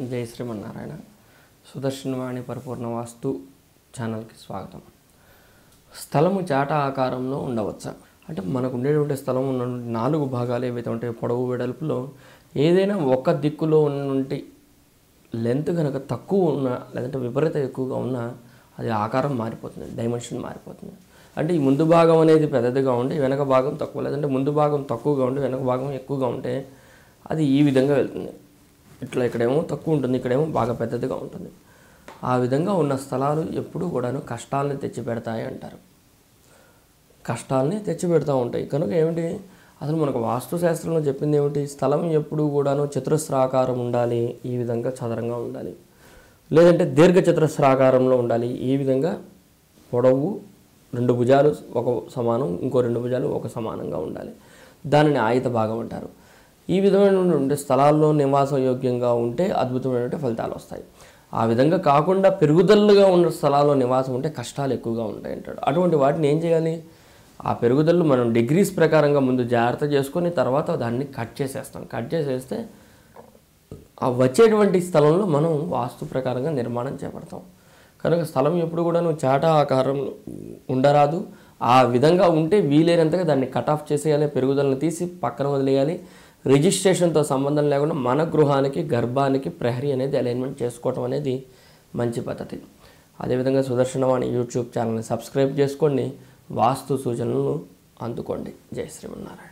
జై శ్రీమన్నారాయణ సుదర్శనవాణి పరిపూర్ణ వాస్తు ఛానల్కి స్వాగతం. స్థలము చాట ఆకారంలో ఉండవచ్చా. అంటే మనకు ఉండేటువంటి స్థలం ఉన్న నాలుగు భాగాలు ఏవైతే ఉంటాయో పొడవు వెడల్పులో ఏదైనా ఒక దిక్కులో ఉన్నటువంటి లెంత్ కనుక తక్కువ ఉన్నా లేదంటే విపరీత ఎక్కువగా ఉన్నా అది ఆకారం మారిపోతుంది డైమెన్షన్ మారిపోతుంది. అంటే ఈ ముందు భాగం అనేది పెద్దదిగా ఉండి వెనక భాగం తక్కువ లేదంటే ముందు భాగం తక్కువగా ఉండి వెనక భాగం ఎక్కువగా ఉంటే అది ఈ విధంగా వెళ్తుంది. ఇట్లా ఇక్కడేమో తక్కువ ఉంటుంది ఇక్కడేమో బాగా పెద్దదిగా ఉంటుంది. ఆ విధంగా ఉన్న స్థలాలు ఎప్పుడూ కూడాను కష్టాలని తెచ్చిపెడతాయి అంటారు. కష్టాలని తెచ్చిపెడతా ఉంటాయి. కనుక ఏమిటి? అసలు మనకు వాస్తుశాస్త్రంలో చెప్పింది ఏమిటి? స్థలం ఎప్పుడూ కూడాను చతురస్రాకారం ఉండాలి ఈ విధంగా చదరంగా ఉండాలి. లేదంటే దీర్ఘ చతురస్రాకారంలో ఉండాలి. ఈ విధంగా పొడవు రెండు భుజాలు ఒక సమానం ఇంకో రెండు భుజాలు ఒక సమానంగా ఉండాలి. దానిని ఆయుత భాగం అంటారు. ఈ విధమైనటువంటి స్థలాల్లో నివాస యోగ్యంగా ఉంటే అద్భుతమైనటువంటి ఫలితాలు వస్తాయి. ఆ విధంగా కాకుండా పెరుగుదలగా ఉన్న స్థలాల్లో నివాసం ఉంటే కష్టాలు ఎక్కువగా ఉంటాయి అంటాడు. అటువంటి వాటిని ఏం చేయాలి? ఆ పెరుగుదలను మనం డిగ్రీస్ ప్రకారంగా ముందు జాగ్రత్త చేసుకొని తర్వాత దాన్ని కట్ చేసేస్తాం. కట్ చేసేస్తే ఆ వచ్చేటువంటి స్థలంలో మనం వాస్తు ప్రకారంగా నిర్మాణం చేపడతాం. కనుక స్థలం ఎప్పుడు కూడా నువ్వు చాట ఆకారంలో ఉండరాదు. ఆ విధంగా ఉంటే వీలైనంతగా దాన్ని కట్ ఆఫ్ చేసేయాలి పెరుగుదలను తీసి పక్కన వదిలేయాలి. రిజిస్ట్రేషన్తో సంబంధం లేకుండా మన గృహానికి గర్భానికి ప్రహరీ అనేది అలైన్మెంట్ చేసుకోవటం అనేది మంచి పద్ధతి. అదేవిధంగా సుదర్శనవాణి యూట్యూబ్ ఛానల్ని సబ్స్క్రైబ్ చేసుకోండి వాస్తు సూచనలను అందుకోండి. జయ శ్రీమన్నారాయణ.